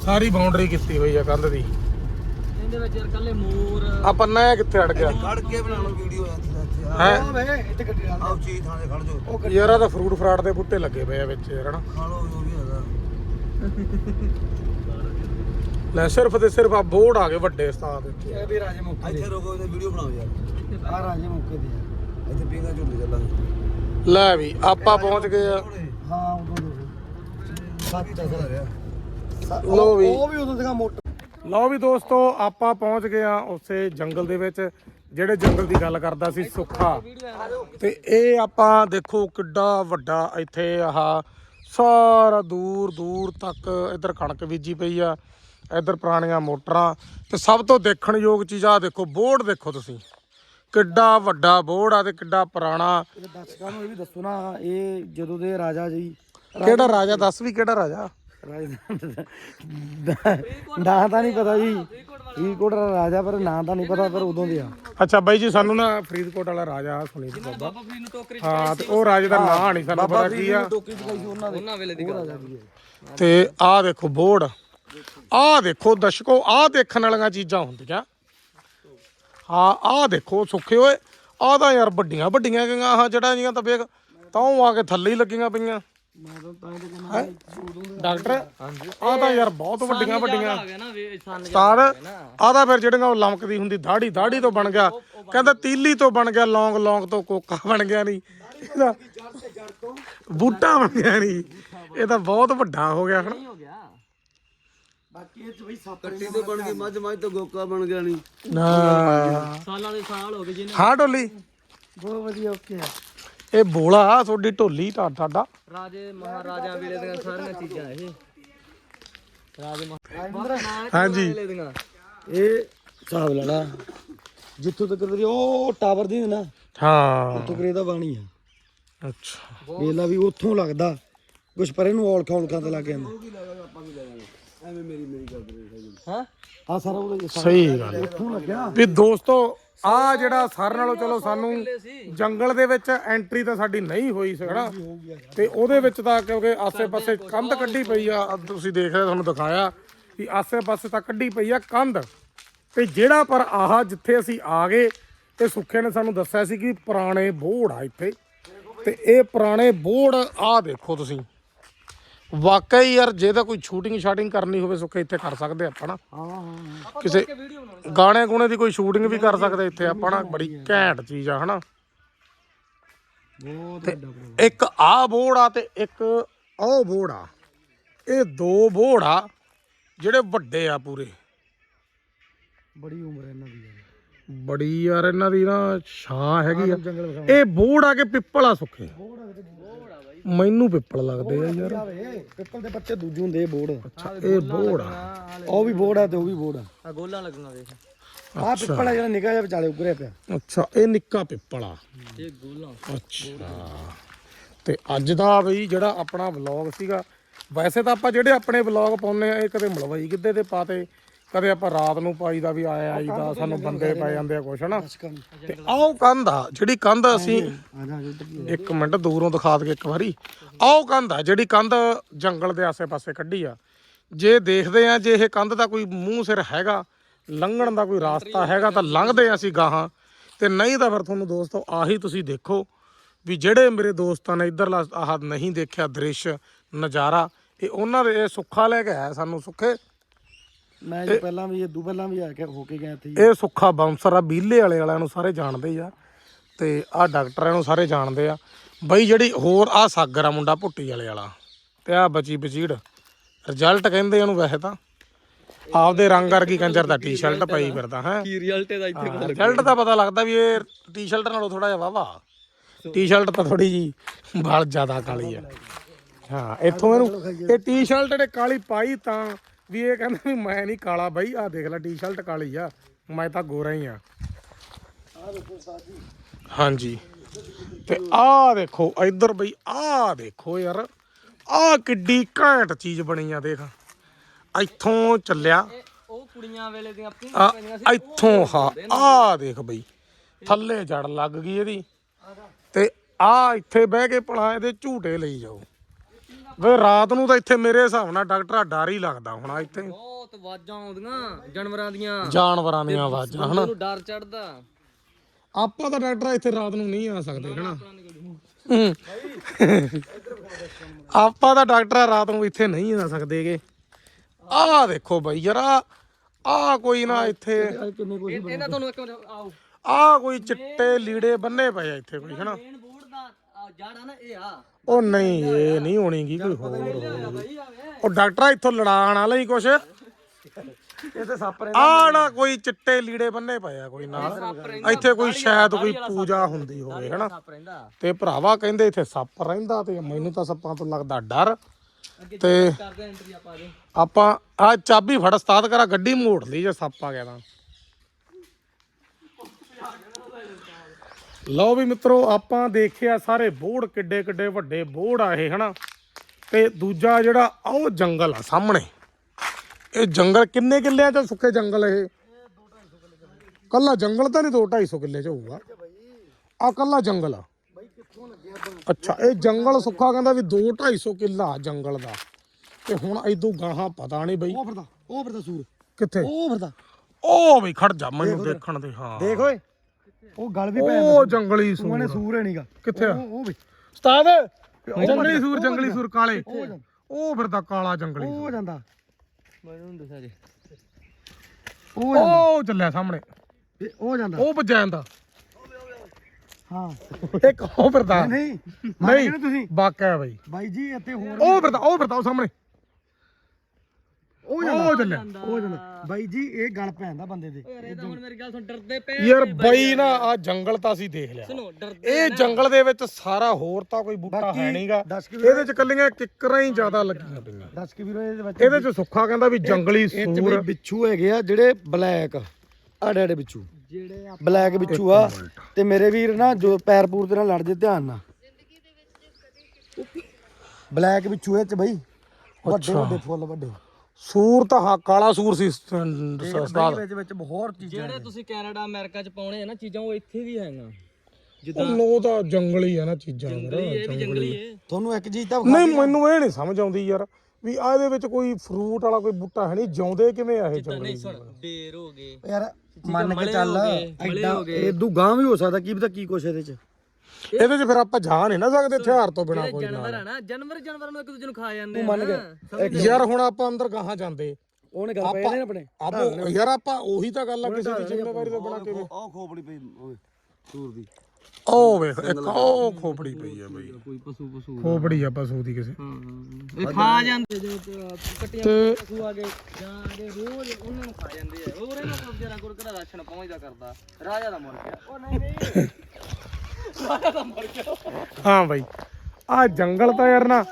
ਸਾਰੀ ਬਾਉਂਡਰੀ ਕੀਤੀ ਹੋਈ ਆ ਕੰਧ ਦੀ। ਇਹਦੇ ਵਿੱਚ ਯਾਰ ਕੱਲੇ ਮੋਰ। ਆ ਪੰਨਾ ਇਹ ਕਿੱਥੇ ਅੜ ਗਿਆ? ਖੜ ਕੇ ਬਣਾ ਲਓ ਵੀਡੀਓ ਇੱਥੇ ਆ। ਵੇ ਇੱਥੇ ਗੱਡੀ ਲਾ ਆਓ ਚੀਜ਼ ਥਾਂ ਤੇ ਖੜ ਜਾਓ। ਉਹ ਯਾਰ ਆ ਤਾਂ ਫਰੂਟ ਫਰਾਟ ਦੇ ਬੂਟੇ ਲੱਗੇ ਪਏ ਆ ਵਿੱਚ ਯਾਰ ਹਨਾ ਖਾ ਲਓ ਜੋ ਵੀ ਹੈਗਾ। ਲੈ ਸਿਰਫ ਤੇ ਸਿਰਫ ਆ ਬੋਰਡ ਆ ਗਏ ਵੱਡੇ ਸਥਾਨ ਦੇ ਇਹ ਵੀ ਰਾਜੇ ਮੌਕੇ ਇੱਥੇ ਰੁਕੋ ਤੇ ਵੀਡੀਓ ਬਣਾਓ ਯਾਰ। ਆ ਰਾਜੇ ਮੌਕੇ ਤੇ ਆ। ਇੱਥੇ ਪੀਂਗਾ ਝੁੱਲੇ ਚੱਲਾਂਗੇ। ਲੈ ਵੀ ਆਪਾਂ ਪਹੁੰਚ ਗਏ ਆ। ਹਾਂ ਉਦੋਂ ਦੇ। ਸੱਤ ਚੱਲ ਰਿਹਾ ਲਓ ਵੀ। ਉਹ ਵੀ ਉਦੋਂ ਸੀਗਾ ਮੋਟਰ ਲਓ ਵੀ ਦੋਸਤੋ ਆਪਾਂ ਪਹੁੰਚ ਗਏ ਆ ਉਸੇ ਜੰਗਲ ਦੇ ਵਿੱਚ ਜਿਹੜੇ ਜੰਗਲ ਦੀ ਗੱਲ ਕਰਦਾ ਸੀ ਸੁੱਖਾ। ਤੇ ਇਹ ਆਪਾਂ ਦੇਖੋ ਕਿੱਡਾ ਵੱਡਾ ਇੱਥੇ ਆਹ ਸਾਰਾ ਦੂਰ ਦੂਰ ਤੱਕ ਇੱਧਰ ਕਣਕ ਬੀਜੀ ਪਈ ਆ ਇੱਧਰ ਪੁਰਾਣੀਆਂ ਮੋਟਰਾਂ। ਤੇ ਸਭ ਤੋਂ ਦੇਖਣ ਯੋਗ ਚੀਜ਼ ਆ ਦੇਖੋ ਬੋਰਡ ਦੇਖੋ ਤੁਸੀਂ। ਕਿੱਡਾ ਵੱਡਾ ਬੋਰਡ ਆ ਤੇ ਕਿੱਡਾ ਪੁਰਾਣਾ। ਦਰਸ਼ਕਾਂ ਨੂੰ ਇਹ ਵੀ ਦੱਸੋ ਨਾ ਇਹ ਜਦੋਂ ਦੇ ਰਾਜਾ ਜੀ ਕਿਹੜਾ ਰਾਜਾ? ਦੱਸ ਵੀ ਕਿਹੜਾ ਰਾਜਾ? ਨਾਂ ਤਾਂ ਨਹੀਂ ਪਤਾ ਜੀ। ਫਰੀਦਕੋਟ ਦਾ ਰਾਜਾ ਪਰ ਨਾਂ ਤਾਂ ਨਹੀਂ ਪਤਾ ਪਰ ਉਦੋਂ ਦੇ ਆ। ਅੱਛਾ ਬਾਈ ਜੀ ਸਾਨੂੰ ਨਾ ਫਰੀਦਕੋਟ ਵਾਲਾ ਰਾਜਾ ਸੁਣੀ ਸੀ ਬਾਬਾ। ਬਾਬਾ ਫਰੀਦ ਨੂੰ ਟੋਕਰੀ ਹਾਂ ਤੇ ਉਹ ਰਾਜੇ ਦਾ ਨਾਂ ਨਹੀਂ ਸਾਨੂੰ ਪਤਾ ਕੀ ਆ। ਉਹਨਾਂ ਵੇਲੇ ਦੀ ਗੱਲ ਤੇ ਆਹ ਦੇਖੋ ਬੋਰਡ। ਆਹ ਦੇਖੋ ਦਰਸ਼ਕੋ ਆਹ ਦੇਖਣ ਵਾਲੀਆਂ ਚੀਜ਼ਾਂ ਹੁੰਦੀਆਂ। ਹਾਂ ਆਹ ਦੇਖੋ ਸੁੱਖੇ ਓਏ ਆਹ ਤਾਂ ਯਾਰ ਵੱਡੀਆਂ ਵੱਡੀਆਂ ਗਈਆਂ ਆਹ ਜਿਹੜਾ ਜੀਆਂ ਤਾਂ ਵੇਖ ਤਾਂ ਉਹ ਆ ਕੇ ਥੱਲੇ ਹੀ ਲੱਗੀਆਂ ਪਈਆਂ। ਮੈਂ ਤਾਂ ਤਾਂ ਹੀ ਤਾਂ ਕਹਿੰਦਾ ਡਾਕਟਰ? ਤਾਂ ਯਾਰ ਬਹੁਤ ਵੱਡੀਆਂ ਵੱਡੀਆਂ ਆ ਗਿਆ ਨਾ ਵੇ ਸੰਨ ਸਤਾਰ ਆਹ ਤਾਂ ਫਿਰ ਜਿਹੜੀਆਂ ਉਹ ਲਮਕਦੀ ਹੁੰਦੀ ਦਾੜੀ ਦਾੜੀ ਤੋਂ ਬਣ ਗਿਆ। ਕਹਿੰਦਾ ਤੀਲੀ ਤੋਂ ਬਣ ਗਿਆ ਲੌਂਗ ਲੌਂਗ ਤੋਂ ਕੋਕਾ ਬਣ ਗਿਆ ਨਹੀਂ ਇਹਦਾ ਬੂਟਾ ਬਣ ਗਿਆ ਨਹੀਂ ਇਹ ਤਾਂ ਬਹੁਤ ਵੱਡਾ ਹੋ ਗਿਆ ਹਨਾ ਹੋ ਗਿਆ। ਬਾਕੀ ਇਹ ਚ ਬਈ ਸੱਪ ਕੱਟੀ ਤੇ ਬਣ ਗਈ ਮੱਝ ਮੱਝ ਤੋਂ ਗੋਕਾ ਬਣ ਗਿਆ ਨਹੀਂ ਨਾ। ਸਾਲਾਂ ਦੇ ਸਾਲ ਹੋ ਗਏ ਜਿਹਨੇ ਹਾਂ ਢੋਲੀ ਬਹੁਤ ਵਧੀਆ ਓਕੇ ਆ। ਇਹ ਬੋਲਾ ਤੁਹਾਡੀ ਢੋਲੀ ਤਾਂ ਤੁਹਾਡਾ। ਰਾਜੇ ਮਹਾਰਾਜਾ ਵੇਲੇ ਦੀਆਂ ਸਾਰੀਆਂ ਚੀਜ਼ਾਂ ਇਹ। ਰਾਜੇ ਮਹਾਰਾਜਾ ਹਾਂਜੀ। ਵੇਲੇ ਦੀਆਂ। ਇਹ ਹਿਸਾਬ ਲਾ ਲਾ। ਜਿੱਥੋਂ ਤੱਕ ਤੇਰੀ ਉਹ ਟਾਵਰ ਦੀ ਨਾ ਹਾਂ। ਉੱਥੋਂ ਕਰੇ ਦਾ ਬਾਣੀ ਆ। ਅੱਛਾ। ਵੇਲਾ ਵੀ ਉੱਥੋਂ ਲੱਗਦਾ। ਕੁਛ ਪਰੇ ਨੂੰ ਔਲਖਾ ਔਲਖਾ ਤੇ ਲੱਗ ਜਾਂਦਾ। ਐਵੇਂ ਮੇਰੀ ਮੇਰੀ ਗੱਲ ਕਰੇ ਹਾਂ? ਆ ਸਾਰਾ ਉਹਦੇ ਸਹੀ ਗੱਲ। ਉੱਥੋਂ ਲੱਗਿਆ। ਵੀ ਦੋਸਤੋ ਆ ਜਿਹੜਾ ਸਰ ਨਾਲੋਂ ਚਲੋ ਸਾਨੂੰ ਜੰਗਲ ਦੇ ਵਿੱਚ ਐਂਟਰੀ ਤਾਂ ਸਾਡੀ ਨਹੀਂ ਹੋਈ ਸੀ ਹਨਾ? ਤੇ ਉਹਦੇ ਵਿੱਚ ਤਾਂ ਕਿਉਂਕਿ ਆਸੇ-ਪਾਸੇ ਕੰਧ ਕੱਢੀ ਪਈ ਆ। ਤੁਸੀਂ ਦੇਖ ਰਹੇ ਤੁਹਾਨੂੰ ਦਿਖਾਇਆ ਕਿ ਆਸੇ-ਪਾਸੇ ਤਾਂ ਕੱਢੀ ਪਈ ਆ ਕੰਧ। ਤੇ ਜਿਹੜਾ ਪਰ ਆਹ ਜਿੱਥੇ ਅਸੀਂ ਆ ਗਏ ਤੇ ਸੁੱਖੇ ਨੇ ਸਾਨੂੰ ਦੱਸਿਆ ਸੀ ਕਿ ਪੁਰਾਣੇ ਬੋੜ ਆ ਇੱਥੇ। ਤੇ ਇਹ ਪੁਰਾਣੇ ਬੋੜ ਆ ਦੇਖੋ ਤੁਸੀਂ। ਵਾਕਈ ਯਾਰ ਜੇ ਤਾਂ ਕੋਈ ਸ਼ੂਟਿੰਗ ਸ਼ਾਟਿੰਗ ਕਰਨੀ ਹੋਵੇ ਸੁੱਖੇ ਇੱਥੇ ਕਰ ਸਕਦੇ ਆਪਾਂ ਨਾ। ਹਾਂ। ਹਾਂ ਕਿਸੇ ਗਾਣੇ ਗੁਣੇ ਦੀ ਕੋਈ ਸ਼ੂਟਿੰਗ ਵੀ ਕਰ ਸਕਦੇ ਇੱਥੇ ਆਪਾਂ ਨਾ ਬੜੀ ਘੈਂਟ ਚੀਜ਼ ਆ ਹਨਾ। ਬਹੁਤ ਵੱਡਾ ਪ੍ਰੋਗਰਾਮ। ਇੱਕ ਆ ਬੋੜ ਆ ਤੇ ਇੱਕ ਉਹ ਬੋੜ ਆ। ਇਹ ਦੋ ਬੋੜ ਆ ਜਿਹੜੇ ਵੱਡੇ ਆ ਪੂਰੇ। ਬੜੀ ਉਮਰ ਇਹਨਾਂ ਦੀ। ਬੜੀ ਯਾਰ ਇਹਨਾਂ ਦੀ ਨਾ ਛਾਂ ਹੈਗੀ ਆ। ਇਹ ਬੋੜ ਆ ਕੇ ਪਿੱਪਲ ਆ ਸੁੱਕੇ ਮੈਨੂੰ ਪਿੱਪਲ ਲੱਗਦੇ ਆ ਯਾਰ। ਪਿੱਪਲ ਦੇ ਬੱਚੇ ਦੂਜੇ ਹੁੰਦੇ ਇਹ ਬੋੜ ਅੱਛਾ ਇਹ ਬੋੜ ਆ। ਉਹ ਵੀ ਬੋੜ ਆ ਤੇ ਉਹ ਵੀ ਬੋੜ ਆ। ਆ ਗੋਲਾਂ ਲੱਗਣਾ ਵੇਖ। ਆ ਪਿੱਪਲ ਆ ਜਿਹੜਾ ਨਿਕਾ ਜਿਹਾ ਵਿਚਾਲੇ ਉਗਰਿਆ ਪਿਆ। ਅੱਛਾ ਇਹ ਨਿੱਕਾ ਪਿੱਪਲ ਆ। ਇਹ ਗੋਲਾਂ। ਅੱਛਾ। ਤੇ ਅੱਜ ਦਾ ਬਈ ਜਿਹੜਾ ਆਪਣਾ ਵਲੌਗ ਸੀਗਾ ਵੈਸੇ ਤਾਂ ਆਪਾਂ ਜਿਹੜੇ ਆਪਣੇ ਵਲੌਗ ਪਾਉਂਦੇ ਆ ਇਹ ਕਦੇ ਮਲਵਈ ਗਿੱਧੇ ਤੇ ਪਾਤੇ ਕਦੇ ਆਪਾਂ ਰਾਤ ਨੂੰ ਪਾਈਦਾ ਵੀ ਆਇਆ ਆਈਦਾ ਸਾਨੂੰ ਬੰਦੇ ਪੈ ਜਾਂਦੇ ਆ ਕੁਛ ਦਸਕਾਂ ਤੇ ਆਹ ਕੰਧ ਆ ਜਿਹੜੀ ਕੰਧ ਅਸੀਂ ਇੱਕ ਮਿੰਟ ਦੂਰੋਂ ਦਿਖਾ ਦਈਏ ਇੱਕ ਵਾਰੀ। ਆਹ ਕੰਧ ਆ ਜਿਹੜੀ ਕੰਧ ਜੰਗਲ ਦੇ ਆਸੇ-ਪਾਸੇ ਕੱਢੀ ਆ। ਜੇ ਦੇਖਦੇ ਆ ਜੇ ਇਹ ਕੰਧ ਦਾ ਕੋਈ ਮੂੰਹ ਸਿਰ ਹੈਗਾ ਲੰਘਣ ਦਾ ਕੋਈ ਰਾਸਤਾ ਹੈਗਾ ਤਾਂ ਲੰਘਦੇ ਆ ਅਸੀਂ ਗਾਹਾਂ। ਤੇ ਨਹੀਂ ਤਾਂ ਫਿਰ ਤੁਹਾਨੂੰ ਦੋਸਤੋ ਆਹੀ ਤੁਸੀਂ ਦੇਖੋ ਵੀ ਜਿਹੜੇ ਮੇਰੇ ਦੋਸਤਾਂ ਨੇ ਇਧਰਲਾ ਆਹ ਨਹੀਂ ਦੇਖਿਆ ਦ੍ਰਿਸ਼ ਨਜ਼ਾਰਾ ਇਹ ਉਹਨਾਂ ਦੇ ਇਹ ਸੁੱਖਾ ਲੈ ਕੇ ਆਇਆ ਸਾਨੂੰ ਸੁੱਖੇ। ਮੈਂ ਜੀ ਪਹਿਲਾਂ ਵੀ ਇਹ ਪਹਿਲਾਂ ਵੀ ਆ ਕੇ ਹੋ ਕੇ ਗਿਆ ਇੱਥੇ ਜੀ। ਇਹ ਸੁੱਖਾ ਬਾਉਂਸਰ ਆ ਬੀਲੇ ਵਾਲੇ ਵਾਲਿਆਂ ਨੂੰ ਸਾਰੇ ਜਾਣਦੇ ਆ। ਤੇ ਆ ਡਾਕਟਰਾਂ ਨੂੰ ਸਾਰੇ ਜਾਣਦੇ ਆ। ਬਈ ਜਿਹੜੀ ਹੋਰ ਆ ਸਾਗਰ ਆ ਮੁੰਡਾ ਭੁੱਟੀ ਵਾਲੇ ਵਾਲਾ। ਤੇ ਆ ਬਚੀ ਬਚੀੜ। ਰਿਜ਼ਲਟ ਕਹਿੰਦੇ ਇਹਨੂੰ ਵੈਸੇ ਤਾਂ। ਆਪਦੇ ਰੰਗ ਵਰਗੀ ਕੰਜਰ ਦਾ ਟੀ-ਸ਼ਰਟ ਪਾਈ ਫਿਰਦਾ ਹੈ। ਕੀ ਰਿਜ਼ਲਟ ਇਹਦਾ ਇੱਥੇ ਰਿਜ਼ਲਟ ਤਾਂ ਪਤਾ ਲੱਗਦਾ ਵੀ ਇਹ ਟੀ-ਸ਼ਰਟ ਨਾਲੋਂ ਥੋੜਾ ਜਿਹਾ ਵਾਵਾ ਟੀ-ਸ਼ਰਟ ਤਾਂ ਥੋੜੀ ਜੀ ਬਾਲ ਜ਼ਿਆਦਾ ਕਾਲੀ ਆ। ਹਾਂ ਇੱਥੋਂ ਇਹਨੂੰ ਇਹ ਟੀ-ਸ਼ਰਟ ਨੇ ਕਾਲੀ ਪਾਈ ਤਾਂ ਵੀ ਇਹ ਕਹਿੰਦਾ ਵੀ ਮੈਂ ਨਹੀਂ ਕਾਲਾ ਬਾਈ ਆ ਦੇਖ ਲੈ ਟੀ-ਸ਼ਰਟ ਕਾਲੀ ਆ ਮੈਂ ਤਾਂ ਗੋਰਾ ਹੀ ਆ। ਹਾਂਜੀ। ਤੇ ਆਹ ਦੇਖੋ ਇੱਧਰ ਬਈ ਆਹ ਦੇਖੋ ਯਾਰ ਆਹ ਕਿੱਡੀ ਘੈਂਟ ਚੀਜ਼ ਬਣੀ ਆ ਦੇਖ। ਇੱਥੋਂ ਚੱਲਿਆ। ਉਹ ਕੁੜੀਆਂ ਵੇਲੇ ਦੀਆਂ ਆ ਇੱਥੋਂ ਹਾਂ ਆਹ ਦੇਖ ਬਈ ਥੱਲੇ ਜੜ ਲੱਗ ਗਈ ਇਹਦੀ। ਤੇ ਆ ਇੱਥੇ ਬਹਿ ਕੇ ਭਲਾ ਇਹਦੇ ਝੂਟੇ ਲਈ ਜਾਓ। ਵੇ ਰਾਤ ਨੂੰ ਤਾਂ ਇੱਥੇ ਮੇਰੇ ਹਿਸਾਬ ਨਾਲ ਡਾਕਟਰ ਡਰ ਹੀ ਲੱਗਦਾ ਹੋਣਾ ਇੱਥੇ। ਬਹੁਤ ਆਵਾਜ਼ਾਂ ਆਉਂਦੀਆਂ ਜਾਨਵਰਾਂ ਦੀਆਂ। ਜਾਨਵਰਾਂ ਦੀਆਂ ਆਵਾਜ਼ਾਂ ਹਨਾ? ਉਹਨੂੰ ਡਰ ਚੜਦਾ ਆਪਾਂ ਤਾਂ ਡਾਕਟਰ ਇੱਥੇ ਰਾਤ ਨੂੰ ਨਹੀਂ ਆ ਸਕਦੇ ਹਨਾ? ਆਪਾਂ ਤਾਂ ਡਾਕਟਰ ਰਾਤ ਨੂੰ ਇੱਥੇ ਨਹੀਂ ਆ ਸਕਦੇਗੇ ਆਹ ਦੇਖੋ ਬਈ ਯਾਰ ਆ ਕੋਈ ਨਾ ਇੱਥੇ। ਇਹਨਾਂ ਤੁਹਾਨੂੰ ਇੱਕ ਆਓ। ਆਹ ਕੋਈ ਚਿੱਟੇ ਲੀੜੇ ਬੰਨੇ ਪਏ ਆ ਇੱਥੇ ਕੋਈ ਹਨਾ? ਨਾ ਇਹ ਆ। ਉਹ ਨਹੀਂ ਇਹ ਨਹੀਂ ਹੋਣੀਗੀ ਕੋਈ ਹੋਰ। ਹੋਊਗੀ। ਉਹ ਡਾਕਟਰ ਇੱਥੋਂ ਲੜਾਣ ਵਾਲਾ ਹੀ ਕੁਛ। ਇਹ ਤੇ ਸੱਪ ਆਹ ਨਾ ਕੋਈ ਚਿੱਟੇ ਲੀੜੇ ਬੰਨੇ ਪਏ ਆ ਕੋਈ ਨਾਲ। ਇੱਥੇ ਕੋਈ ਸ਼ਾਇਦ ਕੋਈ ਪੂਜਾ ਹੁੰਦੀ ਹੋਵੇ ਹਨਾ? ਸੱਪ ਰਹਿੰਦਾ। ਤੇ ਭਰਾਵਾ ਕਹਿੰਦੇ ਇੱਥੇ ਸੱਪ ਰਹਿੰਦਾ ਤੇ ਮੈਨੂੰ ਤਾਂ ਸੱਪਾਂ ਤੋਂ ਲੱਗਦਾ ਡਰ। ਅੱਗੇ ਤੇ ਕਰਦੇ ਐਂਟਰੀ ਆਪਾਂ ਦੇ ਆਪਾਂ ਆ ਚਾਬੀ ਫੜ ਉਸਤਾਦ ਕਰਾ ਗੱਡੀ ਮੋੜ ਲਈ ਜੇ ਸੱਪ ਆ ਗਿਆ ਤਾਂ। ਲਓ ਵੀ ਮਿੱਤਰੋ ਆਪਾਂ ਦੇਖਿਆ ਸਾਰੇ ਬੋੜ ਕਿੱਡੇ ਕਿੱਡੇ ਵੱਡੇ ਬੋੜ ਆ ਇਹ ਹਨਾ? ਤੇ ਦੂਜਾ ਜਿਹੜਾ ਉਹ ਜੰਗਲ ਆ ਸਾਹਮਣੇ। ਇਹ ਜੰਗਲ ਕਿੰਨੇ ਕਿੱਲਿਆਂ ਚ ਸੁੱਕੇ ਜੰਗਲ ਇਹ? ਕੱਲਾ ਜੰਗਲ ਤਾਂ ਨਹੀਂ 2 250 ਕਿੱਲੇ ਚ ਹੋਊਗਾ। ਆ ਕੱਲਾ ਜੰਗਲ ਆ। ਅੱਛਾ ਇਹ ਜੰਗਲ ਸੁੱਖਾ ਕਹਿੰਦਾ ਵੀ 2 250 ਕਿੱਲਾ ਜੰਗਲ ਦਾ। ਤੇ ਹੁਣ ਇਦੋਂ ਗਾਹਾਂ ਪਤਾ ਨਹੀਂ ਬਈ। ਉਹ ਫਿਰਦਾ ਉਹ ਫਿਰਦਾ ਸੂਰ। ਕਿੱਥੇ? ਉਹ ਫਿਰਦਾ। ਉਹ ਵੀ ਖੜ ਜਾ ਮੈਨੂੰ ਦੇਖਣ ਦੇ ਹਾਂ। ਦੇਖ ਓਏ। ਉਹ ਗਲ ਵੀ ਪੈ ਉਹ ਜੰਗਲੀ ਉਹਨੇ ਸੂਰ। ਸੂਰ ਹੈ ਨਹੀਂਗਾ ਕਿੱਥੇ ਆ? ਉਹ ਵੀ। ਉਸਤਾਦ ਜੰਗਲੀ ਸੂਰ ਜੰਗਲੀ ਸੂਰ ਕਾਲੇ। ਉਹ ਫਿਰਦਾ ਕਾਲਾ ਜੰਗਲੀ ਉਹ ਜਾਂਦਾ। ਮੈਨੂੰ ਦੱਸਿਆ ਜੀ। ਉਹ ਉਹ ਚੱਲਿਆ ਸਾਹਮਣੇ। ਉਹ ਜਾਂਦਾ। ਉਹ ਭੱਜਿਆ ਜਾਂਦਾ। ਹਾਂ। ਇੱਕ ਉਹ ਫਿਰਦਾ। ਨਹੀਂ। ਨਹੀਂ। ਨਹੀਂ ਤੁਸੀਂ? ਬਾਕਾ ਬਈ। ਬਾਈ ਜੀ ਇੱਥੇ ਹੋਰ ਉਹ ਫਿਰਦਾ ਉਹ ਫਿਰਦਾ ਉਹ ਸਾਹਮਣੇ। ਉਹ ਉਹ ਚੱਲਿਆ। ਉਹ ਜਾਂਦਾ ਬਾਈ ਜੀ ਇਹ ਗਲ ਪੈਂਦਾ ਬੰਦੇ ਦੇ। ਯਾਰ ਇਹ ਤਾਂ ਹੁਣ ਮੇਰੀ ਗੱਲ ਸੁਣ ਡਰਦੇ ਪਏ ਯਾਰ ਬਈ ਨਾ ਆ ਜੰਗਲ ਤਾਂ ਅਸੀਂ ਦੇਖ ਲਿਆ। ਸੁਣੋ ਡਰਦੇ ਇਹ ਜੰਗਲ ਦੇ ਵਿੱਚ ਸਾਰਾ ਹੋਰ ਤਾਂ ਕੋਈ ਬੂਟਾ ਬਾਕੀ ਹੈ ਨਹੀਂਗਾ। ਦੱਸ ਕਿ ਇਹਦੇ ਚ ਕੱਲੀਆਂ ਕਿੱਕਰਾਂ ਹੀ ਜ਼ਿਆਦਾ ਲੱਗੀਆਂ ਪਈਆਂ। ਦੱਸ ਕੇ ਵੀਰੋ ਇਹਦੇ ਵਿੱਚ। ਇਹਦੇ ਚ ਸੁੱਖਾ ਕਹਿੰਦਾ ਵੀ ਜੰਗਲੀ ਇਹ ਚ ਸੂਰ। ਬਿੱਛੂ ਹੈਗੇ ਆ ਜਿਹੜੇ ਬਲੈਕ। ਆੜੇ ਆੜੇ ਬਿੱਛੂ। ਜਿਹੜੇ ਆ ਬਲੈਕ ਬਿੱਛੂ ਆ। ਤੇ ਮੇਰੇ ਵੀਰ ਨਾ ਜੋ ਪੈਰ ਪੂਰ ਦੇ ਨਾਲ ਲੜ ਜੇ ਧਿਆਨ ਨਾਲ। ਬਲੈਕ ਬਿੱਛੂ ਇਹ ਚ ਬਈ। ਵੱਡੇ ਵੱਡੇ ਫੁੱਲ ਵੱਡੇ। ਸੂਰ ਤਾਂ ਹਾਂ ਕਾਲਾ ਸੂਰ ਸੀ ਸ- ਉਸਤਾਦ ਵਿੱਚ ਵਿੱਚ ਬਹੁਤ ਚੀਜ਼ਾਂ ਜਿਹੜੇ ਤੁਸੀਂ ਕੈਨੇਡਾ ਅਮਰੀਕਾ ਚ ਪਾਉਣੇ ਆ ਨਾ ਚੀਜ਼ਾਂ ਉਹ ਇੱਥੇ ਵੀ ਹੈਗਾ ਉਹ ਤਾਂ ਜੰਗਲੀ ਆ ਨਾ ਚੀਜ਼ਾਂ ਇਹ ਵੀ ਜੰਗਲੀ। ਏ ਤੁਹਾਨੂੰ ਇੱਕ ਚੀਜ਼ ਤਾਂ ਨਹੀਂ ਮੈਨੂੰ ਇਹ ਨਹੀਂ ਸਮਝ ਆਉਂਦੀ ਯਾਰ ਵੀ ਆ ਇਹਦੇ ਵਿੱਚ ਕੋਈ ਫਰੂਟ ਵਾਲਾ ਕੋਈ ਬੂਟਾ ਹੈ ਨਹੀਂ ਜਿਉਂਦੇ ਕਿਵੇਂ ਆ ਇਹ ਜੰਗਲੀ ਨਹੀਂ ਸੁਣ ਬੇਰ ਹੋ ਗਏ। ਯਾਰ ਮੰਨ ਕੇ ਚੱਲ ਹੋ ਐਡਾ ਹੋ ਗਏ। ਇਦੋਂ ਗਾਂ ਵੀ ਹੋ ਸਕਦਾ ਕੀ ਪਤਾ ਕੀ ਕੁਛ ਇਹਦੇ ਚ। ਇਹਦੇ 'ਚ ਫਿਰ ਆਪਾਂ ਜਾ ਨਹੀਂ ਨਾ ਸਕਦੇ ਹਥਿਆਰ ਤੋਂ ਬਿਨਾ ਕੋਈ ਜਾਨਵਰ ਆ ਨਾ ਜਾਨਵਰ ਜਾਨਵਰਾਂ ਨੂੰ ਇੱਕ ਦੂਜੇ ਨੂੰ ਖਾ ਜਾਂਦੇ ਮੰਨ ਆ ਗਿਆ ਯਾਰ ਹੁਣ ਆਪਾਂ ਅੰਦਰ ਗਾਹਾਂ ਜਾਂਦੇ। ਉਹਨੇ ਗੱਲ ਪਏ ਨੇ ਆਪਣੇ। ਆਪੋ ਯਾਰ ਆਪਾਂ ਉਹੀ ਤਾਂ ਗੱਲ ਆ ਕਿਸੇ ਦੀ ਜ਼ਿੰਮੇਵਾਰੀ ਤੋਂ ਬਿਨਾ ਕਿਵੇਂ? ਉਹ ਖੋਪੜੀ ਪਈ ਓਏ ਸੂਰ ਦੀ। ਉਹ ਵੇਖ ਇੱਕ ਉਹ ਖੋਪੜੀ। ਪਈ ਆ ਬਈ। ਕੋਈ ਪਸ਼ੂ ਪਸ਼ੂ ਖੋਪੜੀ ਆ ਪਸ਼ੂ ਦੀ ਕਿਸੇ। ਇਹ ਖਾ ਜਾਂਦੇ ਜਿਵੇਂ ਕੱਟੀਆਂ ਤੇ ਪਸ਼ੂ ਆ ਗਏ ਜਾਂ ਆ ਗਏ ਰੋਜ਼ ਉਹਨਾਂ ਨੂੰ ਖਾ ਜਾਂਦੇ ਆ। ਹੋਰ ਇਹਨਾਂ ਕੋਲ ਗੁਰ ਕਿਹੜਾ ਰਾਸ਼ਨ ਪਹੁੰਚਦਾ ਕਰਦਾ। ਰਾਜਾ ਦਾ ਮੁਰ ਗਿਆ ਉਹ ਨਹੀਂ ਨਹੀਂ। ਹਾਂ ਬਈ। ਆ ਜੰਗਲ ਤਾਂ ਯਾਰ ਨਾ।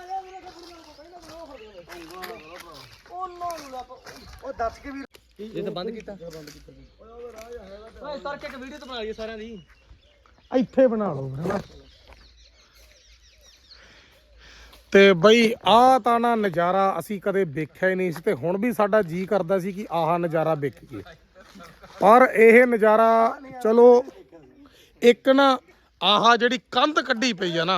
ਉਹ ਦੱਸ ਕੇ ਵੀਰ ਇਹ ਤਾਂ ਬੰਦ ਕੀਤਾ। ਓਏ ਸਰ ਕੇ ਇੱਕ ਵੀਡੀਓ ਤਾਂ ਬਣਾ ਲਈਏ ਸਾਰਿਆਂ ਦੀ। ਇੱਥੇ ਬਣਾ ਲਓ ਹਨਾ ਤੇ ਬਈ ਆਹ ਤਾਂ ਨਾ ਨਜ਼ਾਰਾ ਅਸੀਂ ਕਦੇ ਵੇਖਿਆ ਹੀ ਨਹੀਂ ਸੀ ਤੇ ਹੁਣ ਵੀ ਸਾਡਾ ਜੀ ਕਰਦਾ ਸੀ ਕਿ ਆਹ ਨਜ਼ਾਰਾ ਵੇਖੀਏ। ਪਰ ਇਹ ਨਜ਼ਾਰਾ ਚਲੋ ਇੱਕ ਨਾ ਆਹ ਜਿਹੜੀ ਕੰਧ ਕੱਢੀ ਪਈ ਆ ਨਾ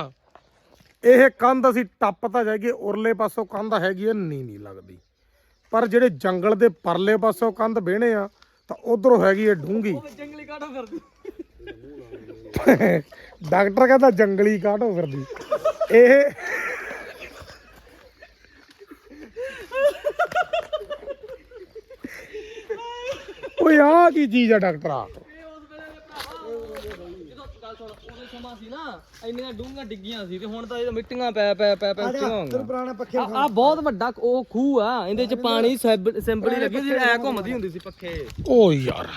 ਇਹ ਕੰਧ ਅਸੀਂ ਟੱਪ ਤਾਂ ਜਾਈਏ ਉਰਲੇ ਪਾਸੋਂ ਕੰਧ ਹੈਗੀ ਆ ਨੀ ਨਹੀਂ ਲੱਗਦੀ। ਪਰ ਜਿਹੜੇ ਜੰਗਲ ਦੇ ਪਰਲੇ ਪਾਸੋਂ ਕੰਧ ਬਹਿਣੇ ਆ ਤਾਂ ਉਧਰੋਂ ਹੈਗੀ ਏ ਡੂੰਗੀ ਜੰਗਲੀ ਕਾਟੋ ਕਰਦੀ ਡਾਕਟਰ ਕਹਿੰਦਾ ਜੰਗਲੀ ਕਾਟੋ ਫਿਰਦੀ? ਇਹ ਓਏ ਆ ਕੀ ਚੀਜ਼ ਆ ਡਾਕਟਰਾ ਇਹ ਉਸ ਵੇਲੇ ਦੇ ਭਰਾਵਾ ਜਦੋਂ ਗੱਲ ਸੁਣ ਉਦੋਂ ਸਮਾਂ ਸੀ ਨਾ ਇੰਨੀਆਂ ਡੂੰਘੀਆਂ ਡਿੱਗੀਆਂ ਸੀ ਤੇ ਹੁਣ ਤਾਂ ਇਹ ਮਿੱਟੀਆਂ ਪੈ ਪੈ ਪੈ ਪੈ ਉੱਚੀਆਂ ਹੋ ਤੈਨੂੰ ਪੁਰਾਣਾ ਪੱਖੇ ਆ ਆ ਬਹੁਤ ਵੱਡਾ ਉਹ ਖੂਹ ਆ ਇਹਦੇ ਚ ਪਾਣੀ ਸਿੰਪਲੀ ਲੱਗੀ ਸੀ ਐ ਘੁੰਮਦੀ ਹੁੰਦੀ ਸੀ ਪੱਖੇ ਓ ਯਾਰ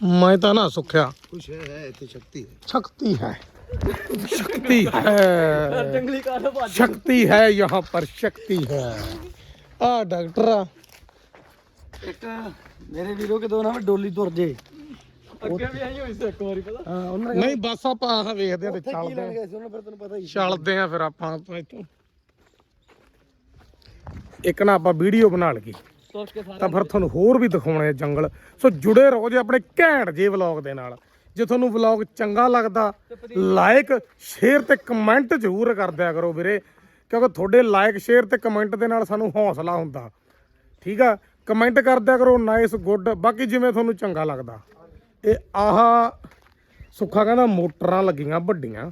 ਮੈਂ ਤਾਂ ਨਾ ਸੁੱਖਿਆ ਕੁਛ ਹੈ ਹੈ ਇੱਥੇ ਸ਼ਕਤੀ ਹੈ ਸ਼ਕਤੀ ਹੈ ਸ਼ਕਤੀ ਹੈ ਜੰਗਲੀ ਕਾਟੋ ਭੱਜ ਸ਼ਕਤੀ ਹੈ यहाँ पर शक्ति है आ डॉक्टर ਇੱਕ ਮੇਰੇ ਵੀਰੋ ਕਿਦੋਂ ਨਾ ਡੋਲੀ ਤੁਰ ਜੇ ਅੱਗੇ ਵੀ ਆਈ ਹੋਈ ਸੀ ਇੱਕ ਵਾਰੀ ਪਤਾ ਹਾਂ ਉਹਨਾਂ ਨਹੀਂ ਬਸ ਆਪਾਂ ਆਹ ਵੇਖਦੇ ਆ ਤੇ ਕੀ ਚੱਲਦੇ ਆ ਗਏ ਸੀ ਉਹਨਾਂ ਫਿਰ ਤੈਨੂੰ ਪਤਾ ਹੀ ਚੱਲਦੇ ਆ ਫਿਰ ਆਪਾਂ ਆਪਾਂ ਇੱਥੋਂ। ਇੱਕ ਨਾ ਆਪਾਂ ਵੀਡੀਓ ਬਣਾ ਲਈਏ। ਸੋਚ ਕੇ ਸਾਰਾ ਤਾਂ ਫਿਰ ਤੁਹਾਨੂੰ ਹੋਰ ਵੀ ਦਿਖਾਉਣੇ ਆ ਜੰਗਲ। ਸੋ ਜੁੜੇ ਰਹੋ ਜੇ ਆਪਣੇ ਘੈਂਟ ਜੇ ਵਲੌਗ ਦੇ ਨਾਲ। ਜੇ ਤੁਹਾਨੂੰ ਵਲੌਗ ਚੰਗਾ ਲੱਗਦਾ ਲਾਈਕ ਸ਼ੇਅਰ ਤੇ ਕਮੈਂਟ ਜ਼ਰੂਰ ਕਰ ਦਿਆ ਕਰੋ ਵੀਰੇ। ਕਿਉਂਕਿ ਤੁਹਾਡੇ ਲਾਈਕ ਸ਼ੇਅਰ ਤੇ ਕਮੈਂਟ ਦੇ ਨਾਲ ਸਾਨੂੰ ਹੌਸਲਾ ਹੁੰਦਾ। ਠੀਕ ਆ? ਕਮੈਂਟ ਕਰ ਦਿਆ ਕਰੋ ਨਾਈਸ ਗੁੱਡ ਬਾਕੀ ਜਿਵੇਂ ਤੁਹਾਨੂੰ ਚੰਗਾ ਲੱਗਦਾ। ਇਹ ਆਹ ਸੁੱਖਾ ਕਹਿੰਦਾ ਮੋਟਰਾਂ ਲੱਗੀਆਂ ਵੱਡੀਆਂ।